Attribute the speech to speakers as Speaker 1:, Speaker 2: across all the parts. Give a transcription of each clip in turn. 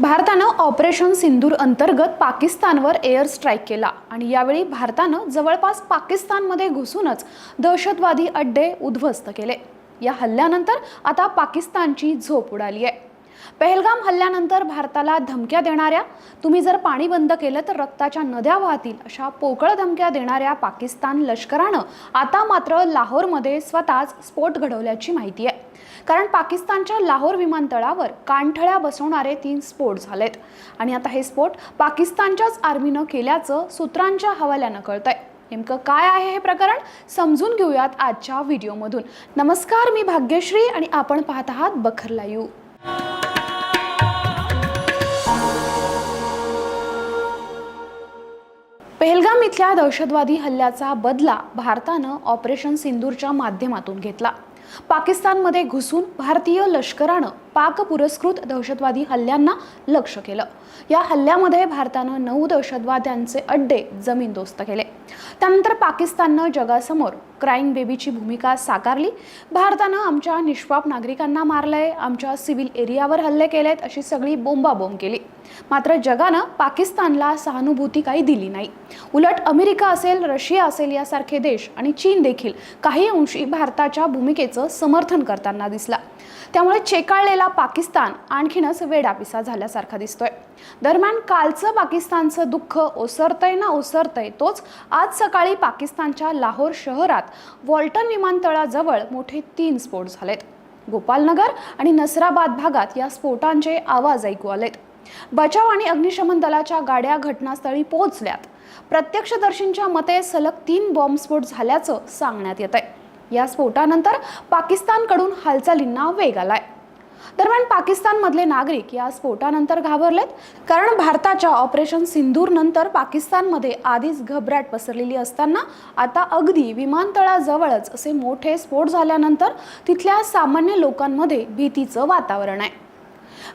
Speaker 1: भारतानं ऑपरेशन सिंदूर अंतर्गत पाकिस्तानवर एअर स्ट्राईक केला आणि यावेळी भारतानं जवळपास पाकिस्तानमध्ये घुसूनच दहशतवादी अड्डे उद्ध्वस्त केले. या हल्ल्यानंतर आता पाकिस्तानची झोप उडाली आहे. पहलगाम हल्ल्यानंतर भारताला धमक्या देणाऱ्या तुम्ही जर पाणी बंद केलं तर रक्ताच्या नद्या वाहतील अशा पोकळ धमक्या देणाऱ्या पाकिस्तान लष्करानं आता मात्र लाहोरमध्ये स्वतःच स्फोट घडवल्याची माहिती आहे. कारण पाकिस्तानच्या लाहोर विमानतळावर कानठळ्या बसवणारे तीन स्फोट झालेत. आणि आता हे स्फोट पाकिस्तानच्याच आर्मीनं केल्याचं सूत्रांच्या हवाल्यानं कळतंय. नेमकं काय आहे हे प्रकरण समजून घेऊयात आजच्या व्हिडिओमधून. नमस्कार मी भाग्यश्री आणि आपण पाहत आहात बखर लाईव्ह दहशतवादी हल्ल्याचा बदला भारतानं ऑपरेशन सिंदूरच्या माध्यमातून घेतला. पाकिस्तानमध्ये घुसून भारतीय लष्करानं पाक पुरस्कृत दहशतवादी हल्ल्यांना लक्ष केलं. या हल्ल्यामध्ये भारतानं नऊ दहशतवाद्यांचे अड्डे जमीनदोस्त केले. त्यानंतर पाकिस्ताननं जगासमोर क्राईम बेबीची भूमिका साकारली. भारतानं आमच्या निष्पाप नागरिकांना मारलंय आमच्या सिव्हिल एरियावर हल्ले केलेत अशी सगळी बोंबाबोंब केली. मात्र जगानं पाकिस्तानला सहानुभूती काही दिली नाही. उलट अमेरिका असेल रशिया असेल यासारखे देश आणि चीन देखील काही अंशी भारताच्या भूमिकेचं समर्थन करताना दिसला. त्यामुळे चेकाळलेला पाकिस्तान आणखीनच वेडापिसा झाल्यासारखा दिसतोय. दरम्यान कालचं पाकिस्तानचं दुःख ओसरतंय ना ओसरतंय तोच आज सकाळी पाकिस्तानच्या लाहोर शहरात वॉल्टन विमानतळाजवळ मोठे तीन स्फोट झालेत. गोपालनगर आणि नसराबाद भागात या स्फोटांचे आवाज ऐकू आलेत. बचाव आणि अग्निशमन दलाच्या गाड्या घटनास्थळी पोहोचल्यात. प्रत्यक्षदर्शींच्या मते सलग तीन बॉम्बस्फोट झाल्याचं सांगण्यात येत आहे या स्फोटानंतर पाकिस्तानकडून हालचालींना वेग आलाय. दरम्यान पाकिस्तानमधले नागरिक या स्फोटानंतर घाबरलेत कारण भारताच्या ऑपरेशन सिंदूर नंतर पाकिस्तानमध्ये आधीच घबराट पसरलेली असताना आता अगदी विमानतळाजवळच असे मोठे स्फोट झाल्यानंतर तिथल्या सामान्य लोकांमध्ये भीतीचं वातावरण आहे.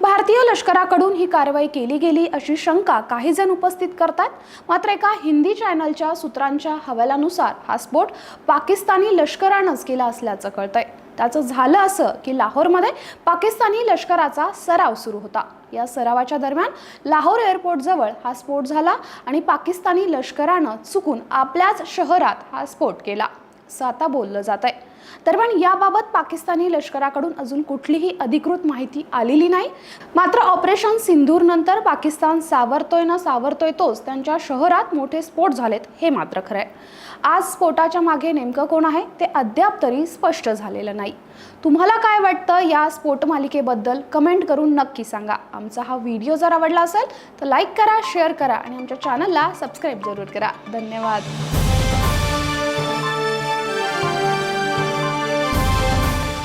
Speaker 1: भारतीय लष्कराकडून ही कारवाई केली गेली अशी शंका काही जण उपस्थित करतात. मात्र एका हिंदी चॅनलच्या सूत्रांच्या हवालानुसार हा स्फोट पाकिस्तानी लष्करानंच केला असल्याचं कळतंय. त्याचं झालं असं की लाहोरमध्ये पाकिस्तानी लष्कराचा सराव सुरू होता. या सरावाच्या दरम्यान लाहोर एअरपोर्टजवळ हा स्फोट झाला आणि पाकिस्तानी लष्करानं चुकून आपल्याच शहरात हा स्फोट केला. असं आता बोललं जात आहे दरम्यान याबाबत पाकिस्तानी लष्कराकडून अजून कुठलीही अधिकृत माहिती आलेली नाही. मात्र ऑपरेशन सिंधूर नंतर पाकिस्तान सावरतोय ना सावरतोय तोच. त्यांच्या शहरात मोठे स्फोट झालेत हे मात्र खरं आहे आज स्फोटाच्या मागे नेमकं कोण आहे ते अद्याप तरी स्पष्ट झालेलं नाही. तुम्हाला काय वाटतं या स्फोट मालिकेबद्दल कमेंट करून नक्की सांगा. आमचा हा व्हिडिओ जर आवडला असेल तर लाईक करा शेअर करा आणि आमच्या चॅनलला सबस्क्राईब जरूर करा. धन्यवाद.